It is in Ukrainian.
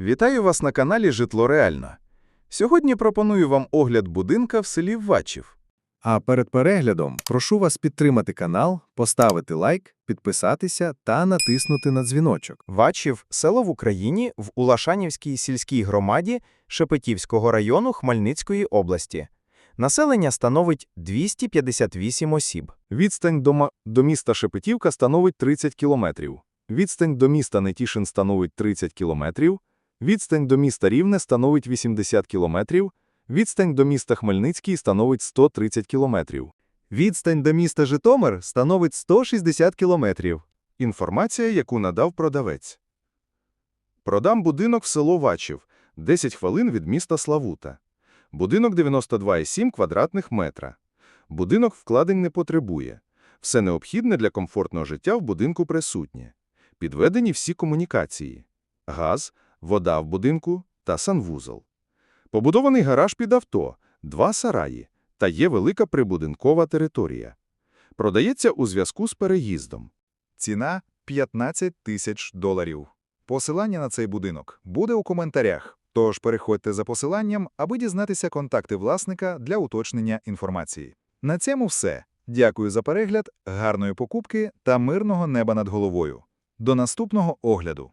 Вітаю вас на каналі Житло Реально. Сьогодні пропоную вам огляд будинка в селі Вачів. А перед переглядом прошу вас підтримати канал, поставити лайк, підписатися та натиснути на дзвіночок. Вачів – село в Україні в Улашанівській сільській громаді Шепетівського району Хмельницької області. Населення становить 258 осіб. Відстань до, до міста Шепетівка становить 30 кілометрів. Відстань до міста Нетішин становить 30 кілометрів. Відстань до міста Рівне становить 80 кілометрів. Відстань до міста Хмельницький становить 130 кілометрів. Відстань до міста Житомир становить 160 кілометрів. Інформація, яку надав продавець. Продам будинок в село Вачів, 10 хвилин від міста Славута. Будинок 92,7 квадратних метра. Будинок вкладень не потребує. Все необхідне для комфортного життя в будинку присутнє. Підведені всі комунікації. Газ, вода в будинку та санвузол. Побудований гараж під авто, два сараї та є велика прибудинкова територія. Продається у зв'язку з переїздом. Ціна 15 тисяч доларів. Посилання на цей будинок буде у коментарях, тож переходьте за посиланням, аби дізнатися контакти власника для уточнення інформації. На цьому все. Дякую за перегляд, гарної покупки та мирного неба над головою. До наступного огляду.